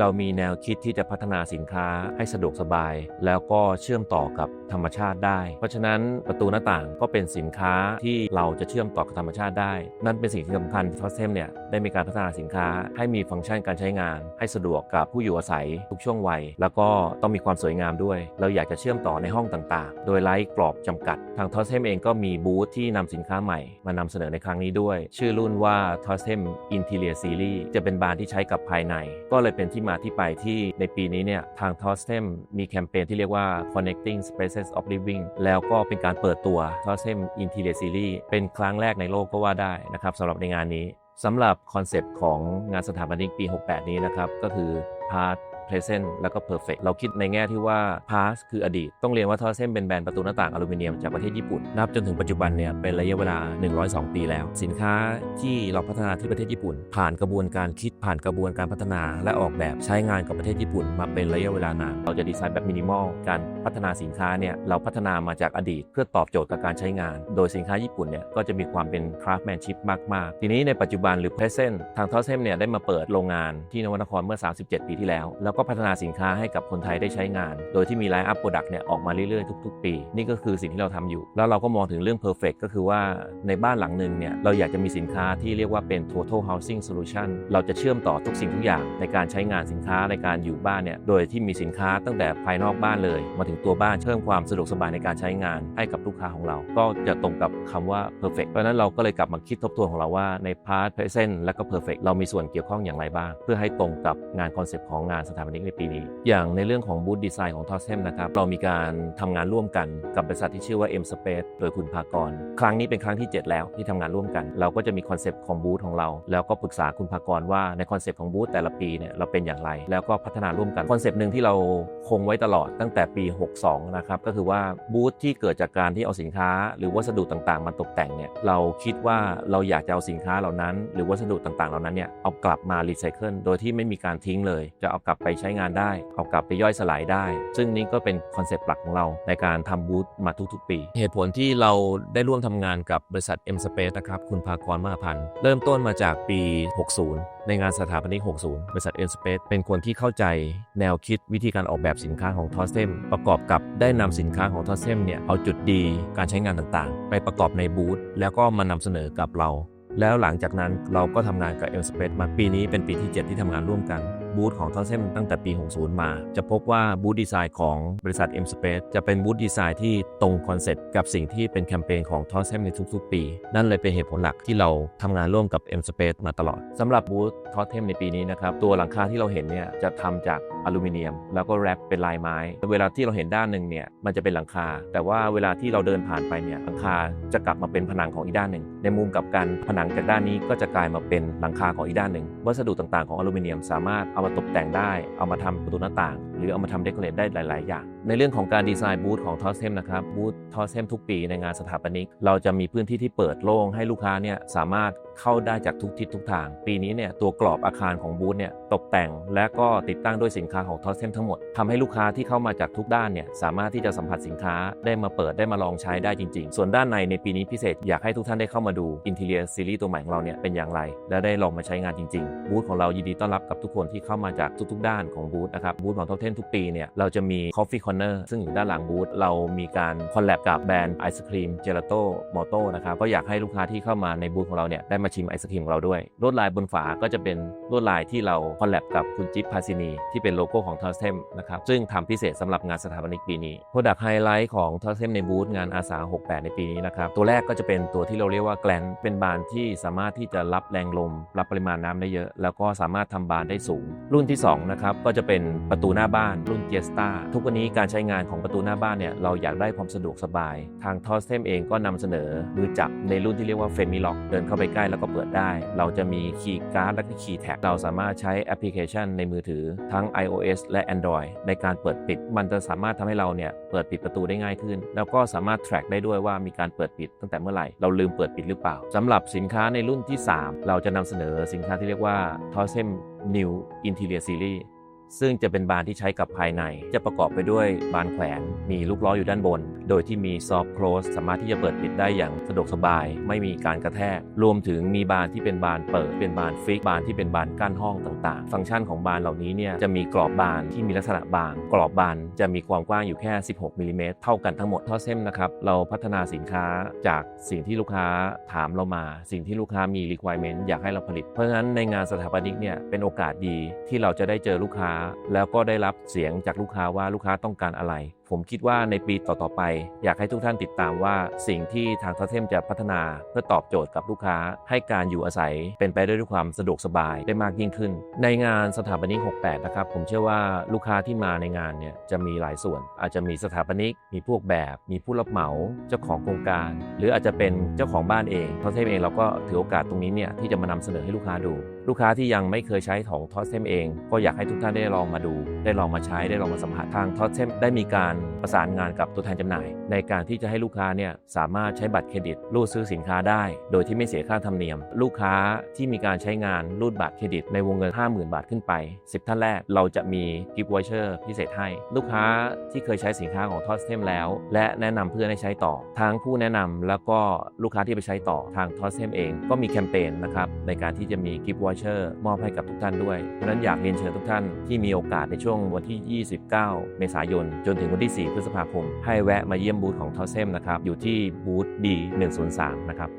เรามีแนวคิดที่จะพัฒนาสินค้าให้สะดวกสบาย แล้วก็เชื่อมต่อกับธรรมชาติได้ เพราะฉะนั้นประตูหน้าต่างก็เป็นสินค้าที่เราจะเชื่อมต่อกับธรรมชาติได้ นั่นเป็นสิ่งที่สำคัญที่ทอสเทมเนี่ยได้มีการพัฒนาสินค้า ให้มีฟังก์ชันการใช้งาน ให้สะดวกกับผู้อยู่อาศัยทุกช่วงวัย แล้วก็ต้องมีความสวยงามด้วย เราอยากจะเชื่อมต่อในห้องต่างๆ โดยไร้กรอบจำกัด ทางทอสเทมเองก็มีบูธที่นำสินค้าใหม่ มานำเสนอในครั้งนี้ด้วย ชื่อรุ่นว่า t o s t e m Interior Series จะเป็นบานที่ใช้กับภายใน ก็เลยเป็นที่มาที่ไปที่ในปีนี้เนี่ยทาง t o s t e m มีแคมเปญที่เรียกว่า Connecting Spaces of Living แล้วก็เป็นการเปิดตัว t o s t e m Interior Series เป็นครั้งแรกในโลกก็ว่าได้นะครับสำหรับในงานนี้สำหรับคอนเซปต์ของงานสถาปนิกปี 68 นี้นะครับก็คือ Part present แล้วก็ perfect เราคิดในแง่ที่ว่า past คืออดีต ต้องเรียนว่าทอเส้นเป็นแบรนด์ประตูหน้าต่างอลูมิเนียมจากประเทศญี่ปุ่น นับจนถึงปัจจุบันเนี่ยเป็นระยะเวลา 102 ปีแล้ว สินค้าที่เราพัฒนาที่ประเทศญี่ปุ่น ผ่านกระบวนการคิดผ่านกระบวนการพัฒนา และออกแบบใช้งานกับประเทศญี่ปุ่น มาเป็นระยะเวลานานเราจะดีไซน์แบบมินิมอลการพัฒนาสินค้าเนี่ยเราพัฒนามาจากอดีต เพื่อตอบโจทย์กับการใช้งาน โดยสินค้าญี่ปุ่นเนี่ยก็จะมีความเป็น craftsmanship มากๆ ทีนี้ในปัจจุบันหรือ present ทางทอเซมเนี่ยได้มาเปิดโรงงานที่นวนครเมื่อ 37 ปีที่แล้วแล้วก็พัฒนาสินค้าให้กับคนไทยได้ใช้งาน โดยที่มีไลน์อัพโปรดักต์เนี่ยออกมาเรื่อยๆทุก ๆ ปี นี่ก็คือสิ่งที่เราทำอยู่ แล้วเราก็มองถึงเรื่อง perfect ก็คือว่าในบ้านหลังหนึ่งเนี่ยเราอยากจะมีสินค้าที่เรียกว่าเป็น total housing solution เราจะเชื่อมต่อทุกสิ่งทุกอย่างในการใช้งานสินค้าในการอยู่บ้านเนี่ยโดยที่มีสินค้าตั้งแต่ภายนอกบ้านเลย มาถึงตัวบ้านเพิ่มความสะดวกสบายในการใช้งานให้กับลูกค้าของเรา ก็จะตรงกับคำว่า perfect เพราะฉะนั้นเราก็เลยกลับมาคิดทบทวนของเราว่าใน part present และก็ perfect เรามีส่วนเกี่ยวข้องอย่างไรบ้าง เพื่อให้ตรงกับงานคอนเซปต์ของงานสถาปนิกในปีนี้ อย่างในเรื่องของบูธดีไซน์ของทอสเทมนะครับเรามีการทำงานร่วมกันกับบริษัทที่ชื่อว่า M Space โดยคุณภากร ครั้งนี้เป็นครั้งที่ 7 แล้วที่ทำงานร่วมกัน เราก็จะมีคอนเซปต์ของบูธของเรา แล้วก็ปรึกษาคุณภากรว่าในคอนเซปต์ของบูธแต่ละปีเนี่ยเราเป็นอย่างไร แล้วก็พัฒนาร่วมกันคอนเซปต์หนึ่งที่เราคงไว้ตลอดตั้งแต่ปี 62 นะครับก็คือว่าบูธที่เกิดจากการที่เอาสินค้า หรือวัสดุต่างๆมาตกแต่งเนี่ยเราคิดว่าเราอยากจะเอาสินค้าเหล่านั้น หรือวัสดุต่างๆเหล่านั้นเนี่ยเอากลับมารีไซเคิลโดยที่ไม่มีการทิ้งเลย จะเอากลับไปใช้งานได้ เอากลับไปย่อยสลายได้ ซึ่งนี่ก็เป็นคอนเซปต์หลักของเราในการทำบูธมาทุกๆ ปี เหตุผลที่เราได้ร่วมทำงานกับบริษัท M Space นะครับ คุณภากรมาพันธ์ เริ่มต้นมาจากปี 60ในงานสถาปนิก 60 บริษัท M Space เป็นคนที่เข้าใจแนวคิดวิธีการออกแบบสินค้าของ t o s t e m ประกอบกับได้นำสินค้าของ t o s t e m เนี่ย เอาจุดดีการใช้งานต่างๆ ไปประกอบในบูธแล้วก็มานำเสนอกับเรา แล้วหลังจากนั้นเราก็ทำงานกับ M Space มาปีนี้เป็นปีที่ 7 ที่ทำงานร่วมกัน บูธของทอเซมตั้งแต่ปี 60 มา จะพบว่าบูธดีไซน์ของบริษัท M Space จะเป็นบูธดีไซน์ที่ตรงคอนเซ็ปต์กับสิ่งที่เป็นแคมเปญของทอเซมในทุกๆ ปี นั่นเลยเป็นเหตุผลหลักที่เราทำงานร่วมกับ M Space มาตลอดสำหรับบูธทอเทมในปีนี้นะครับตัวหลังคาที่เราเห็นเนี่ยจะทำจากอลูมิเนียม แล้วก็แรปเป็นลายไม้ เวลาที่เราเห็นด้านหนึ่งเนี่ยมันจะเป็นหลังคา แต่ว่าเวลาที่เราเดินผ่านไปเนี่ยหลังคาจะกลับมาเป็นผนังของอีกด้านหนึ่ง ในมุมกับกันผนังจากด้านนี้ก็จะกลายมาเป็นหลังคาของอีกด้านหนึ่งวัสดุต่างๆของอลูมิเนียมสามารถเอามาตกแต่งได้ เอามาทำประตูหน้าต่าง หรือเอามาทำเดคอเรทได้หลาย ๆ อย่าง ในเรื่องของการดีไซน์บูธของทอสเทมนะครับบูธทอสเทมทุกปีในงานสถาปนิก เราจะมีพื้นที่ที่เปิดโล่งให้ลูกค้าเนี่ยสามารถเข้าได้จากทุกทิศทุกทาง ปีนี้เนี่ยตัวกรอบอาคารของบูธเนี่ยตกแต่งและก็ติดตั้งด้วยสินค้าของทอสเทมทั้งหมดทำให้ลูกค้าที่เข้ามาจากทุกด้านเนี่ยสามารถที่จะสัมผัสสินค้าได้มาเปิดได้มาลองใช้ได้จริง ๆ ส่วนด้านในในปีนี้พิเศษอยากให้ทุกท่านได้เข้ามาดู Interior Series ตัวใหม่ของเราเนี่ยเป็นอย่างไร และได้ลองมาใช้งานจริง ๆ บูธของเรายินดีต้อนรับกับทุกคนที่เข้ามาจากทุก ๆ ด้านของบูธนะครับบูธของทอสเทมทุกปีเนี่ยเราจะมี Coffee Corner ซึ่งอยู่ด้านหลังบูธเรามีการคอลแลบกับแบรนด์ไอศครีมเจลาโต้มอโต้นะครับก็อยากให้ลูกค้าที่เข้ามาในบูธของเราเนี่ยได้มาชิมไอศครีมของเราด้วยลวดลายบนฝาก็จะเป็นลวดลายที่เราคอลแลบกับคุณจิ๊บพาซินีที่เป็นโลโก้ของทอสเทมนะครับซึ่งทำพิเศษสำหรับงานสถาปนิกปีนี้โปรดักต์ไฮไลท์ของทอสเทมในบูธงานอาสา 68 ในปีนี้นะครับตัวแรกก็จะเป็นตัวที่เราเรียกว่าแกลนเป็นบานที่สามารถที่จะรับแรงลม รับปริมาณน้ำได้เยอะ แล้วก็สามารถทำบานได้สูง รุ่นที่2นะครับก็จะเป็นประตูหน้าบ้านรุ่นเจสตาทุกวันนี้การใช้งานของประตูหน้าบ้านเนี่ยเราอยากได้ความสะดวกสบาย ทางทอสเทมเองก็นำเสนอมือจับในรุ่นที่เรียกว่าเฟมิล็อกเดินเข้าไปใกล้แล้วก็เปิดได้ เราจะมีคีย์การ์ดและคีย์แท็กเราสามารถใช้แอปพลิเคชันในมือถือทั้ง iOS และ Android ในการเปิดปิด มันจะสามารถทำให้เราเนี่ยเปิดปิดประตูได้ง่ายขึ้น แล้วก็สามารถ track ได้ด้วยว่ามีการเปิดปิดตั้งแต่เมื่อไหร่เราลืมเปิดปิดหรือเปล่าสำหรับสินค้าในรุ่นที่ 3 เราจะนำเสนอสินค้าที่เรียกว่า t o s e m New Interior Series ซึ่งจะเป็นบานที่ใช้กับภายใน จะประกอบไปด้วยบานแขวนมีลูกล้ออยู่ด้านบน โดยที่มีซอฟ t c โค s e สามารถที่จะเปิดปิดได้อย่างสะดวกสบาย ไม่มีการกระแทก รวมถึงมีบานที่เป็นบานเปิด เป็นบานฟิก บานที่เป็นบานกั้นห้องต่างๆ ฟังก์ชันของบานเหล่านี้เนี่ยจะมีกรอบบานที่มีลักษณะบาง กรอบบานจะมีความกว้างอยู่แค่ 16มิลลิเมตรเท่ากันทั้งหมดท่อเส้นนะครับเราพัฒนาสินค้าจากสิ่งที่ลูกค้าถามเรามา สิ่งที่ลูกค้ามี requirement อยากให้เราผลิต เพราะฉะนั้นในงานสถาปนิกเนี่ยเป็นโอกาสดีที่เราจะได้เจอลูกค้าแล้วก็ได้รับเสียงจากลูกค้าว่าลูกค้าต้องการอะไรผมคิดว่าในปีต่อๆไป อยากให้ทุกท่านติดตามว่าสิ่งที่ทางทัเทมจะพัฒนาเพื่อตอบโจทย์กับลูกค้า ให้การอยู่อาศัยเป็นไปได้ด้วยความสะดวกสบายได้มากยิ่งขึ้น ในงานสถาปนิก 68 นะครับ ผมเชื่อว่าลูกค้าที่มาในงานเนี่ยจะมีหลายส่วน อาจจะมีสถาปนิก มีผู้ออกแบบ มีผู้รับเหมาเจ้าของโครงการ หรืออาจจะเป็นเจ้าของบ้านเองทัเทมเองเราก็ถือโอกาสตรงนี้เนี่ยที่จะมานำเสนอให้ลูกค้าดู ลูกค้าที่ยังไม่เคยใช้ของทอสเทมเอง ก็อยากให้ทุกท่านได้ลองมาดู ได้ลองมาใช้ได้ลองมาสัมผัสทางทอสเทมได้มีการประสานงานกับตัวแทนจำหน่าย ในการที่จะให้ลูกค้าเนี่ยสามารถใช้บัตรเครดิตรูดซื้อสินค้าได้ โดยที่ไม่เสียค่าธรรมเนียม ลูกค้าที่มีการใช้งานรูดบัตรเครดิตในวงเงิน 50,000 บาทขึ้นไป 10 ท่านแรกเราจะมีกิฟต์วอเชอร์พิเศษให้ ลูกค้าที่เคยใช้สินค้าของทอสเทมแล้ว และแนะนำเพื่อนให้ใช้ต่อทั้งผู้แนะนำแล้วก็ลูกค้าที่ไปใช้ต่อทางทอสเทมเองก็มีแคมเปญนะครับในการที่จะมีกิฟต์วอเชอร์มอบให้กับทุกท่านด้วยเพราะฉะนั้นอยากเรียนเชิญทุกท่านที่มีโอกาสในช่วงวันที่ 29 เมษายน จนถึงวันที่ที่ 4 พฤษภาคม ให้แวะมาเยี่ยมบูธของทอเซมนะครับ อยู่ที่บูธ B103 นะครับ